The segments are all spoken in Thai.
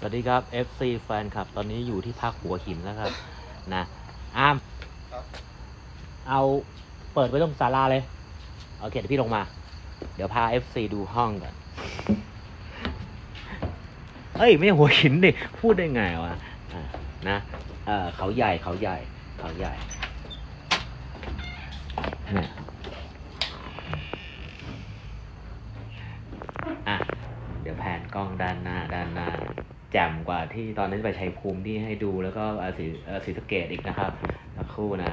สวัสดีครับ FC แฟนคลับ ตอนนี้อยู่ที่พักหัวหินแล้วครับ นะอามครับเอาเปิดไว้ตรงศาลาเลยโอเคเดี๋ยวพี่ลงมา เดี๋ยวพา FC ดูห้องก่อนเอ้ย ไม่ใช่หัวหินดิพูดได้ไงวะอะนะเออเขาใหญ่เขาใหญ่เขาใหญ่เนี่ยอะ เดี๋ยวแผนก ล้องด้านหน้าด้านหน้าแจ่มกว่าที่ตอนนั้นไปชัยภูมิที่ให้ดูแล้วก็อ่อสีเอ่อสีสเกตอีกนะครับสักครู่นะ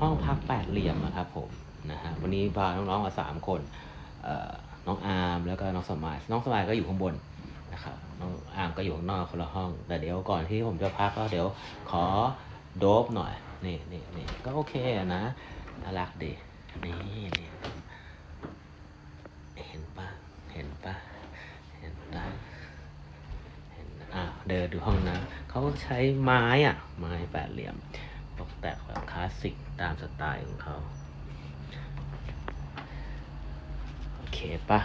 ห้องพักแปดเหลี่ยมนะครับผมนะฮะวันนี้พาน้องๆมาสามคนน้องอาร์มแล้วก็น้องสมายน้องสมายก็อยู่ข้างบนนะครับน้องอาร์มก็อยู่ข้างนอกคนละห้อง แต่เดี๋ยวก่อนที่ผมจะพักก็เดี๋ยวขอโดบหน่อยนี่นี่นี่ก็โอเคนะน่ารักดี นี่นี่เห็นปะเห็นปะเห็นปะเห็นอะเดินดูห้องนะเขาใช้ไม้อะ ไม้แปดเหลี่ยมตกแต่งแบบคลาสสิกตามสไตล์ของเขาโอเคปะ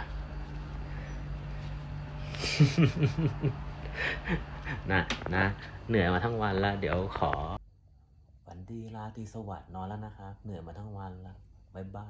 นะนะเหนื่อยมาทั้งวันแล้ว เดี๋ยวขอฝันดีราตรีสวัสดิ์นอนแล้วนะครับ เหนื่อยมาทั้งวันแล้ว 拜拜